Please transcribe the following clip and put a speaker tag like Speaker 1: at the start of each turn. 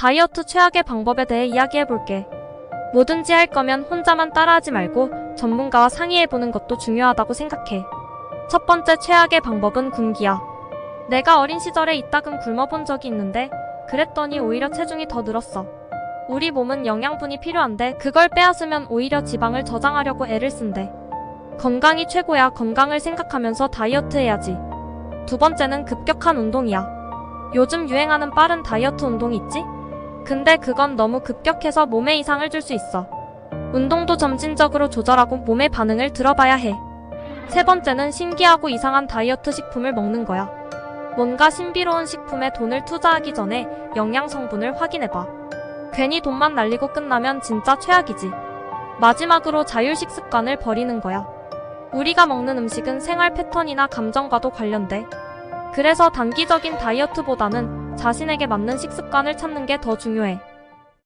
Speaker 1: 다이어트 최악의 방법에 대해 이야기해볼게. 뭐든지 할 거면 혼자만 따라하지 말고 전문가와 상의해보는 것도 중요하다고 생각해. 첫 번째 최악의 방법은 굶기야. 내가 어린 시절에 이따금 굶어본 적이 있는데 그랬더니 오히려 체중이 더 늘었어. 우리 몸은 영양분이 필요한데 그걸 빼앗으면 오히려 지방을 저장하려고 애를 쓴대. 건강이 최고야. 건강을 생각하면서 다이어트 해야지. 두 번째는 급격한 운동이야. 요즘 유행하는 빠른 다이어트 운동 있지? 근데 그건 너무 급격해서 몸에 이상을 줄 수 있어. 운동도 점진적으로 조절하고 몸의 반응을 들어봐야 해. 세 번째는 신기하고 이상한 다이어트 식품을 먹는 거야. 뭔가 신비로운 식품에 돈을 투자하기 전에 영양 성분을 확인해봐. 괜히 돈만 날리고 끝나면 진짜 최악이지. 마지막으로 자율식 습관을 버리는 거야. 우리가 먹는 음식은 생활 패턴이나 감정과도 관련돼. 그래서 단기적인 다이어트보다는 자신에게 맞는 식습관을 찾는 게 더 중요해.